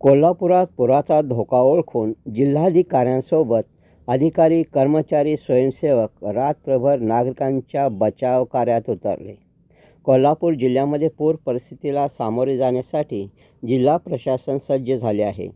कोल्हापुरात पुराचा धोका ओळखून जिल्हाधिकाऱ्यांसोबत अधिकारी कर्मचारी स्वयंसेवक रात्रभर नागरिकांच्या बचाव कार्यात उतरले. कोल्हापूर जिल्ह्यामध्ये पूर परिस्थितीला सामोरे जाण्यासाठी जिल्हा प्रशासन सज्ज झाले आहे.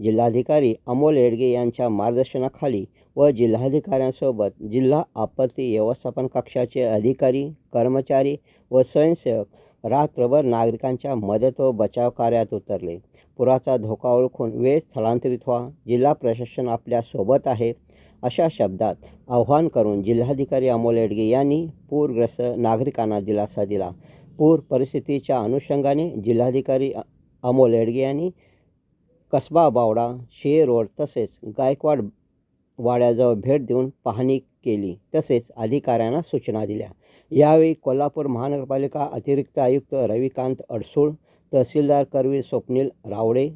जिल्हाधिकारी अमोल येडगे यांच्या मार्गदर्शनाखाली व जिल्हाधिकाऱ्यांसोबत जिल्हा आपत्ती व्यवस्थापन कक्षाचे अधिकारी कर्मचारी व स्वयंसेवक रात्रभर नागरिकांच्या मदत व बचाव कार्यात उतरले. पुराचा धोका ओळखून वेळ स्थलांतरित व्हा. जिल्हा प्रशासन आपल्यासोबत आहे अशा शब्दात आव्हान करून जिल्हाधिकारी अमोल येडगे यांनी पूरग्रस्त नागरिकांना दिलासा दिला. पूर परिस्थितीच्या अनुषंगाने जिल्हाधिकारी अमोल येडगे यांनी कसबा बावडा शे रोड तसेच गायकवाड वाड्याजवळ भेट देऊन पाहणी केली. तसेच अधिकाऱ्यांना सूचना दिल्या. यावेळी कोल्हापूर महानगरपालिका अतिरिक्त आयुक्त रविकांत अडसूळ तहसीलदार करवीर स्वप्नील रावडे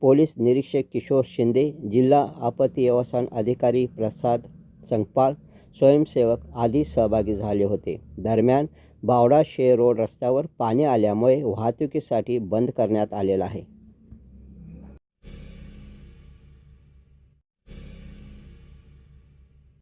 पोलीस निरीक्षक किशोर शिंदे जिल्हा आपत्ती व्यवस्थापन अधिकारी प्रसाद संगपाळ स्वयंसेवक आदी सहभागी झाले होते. दरम्यान बावडा शे रोड रस्त्यावर पाणी आल्यामुळे वाहतुकीसाठी बंद करण्यात आलेला आहे.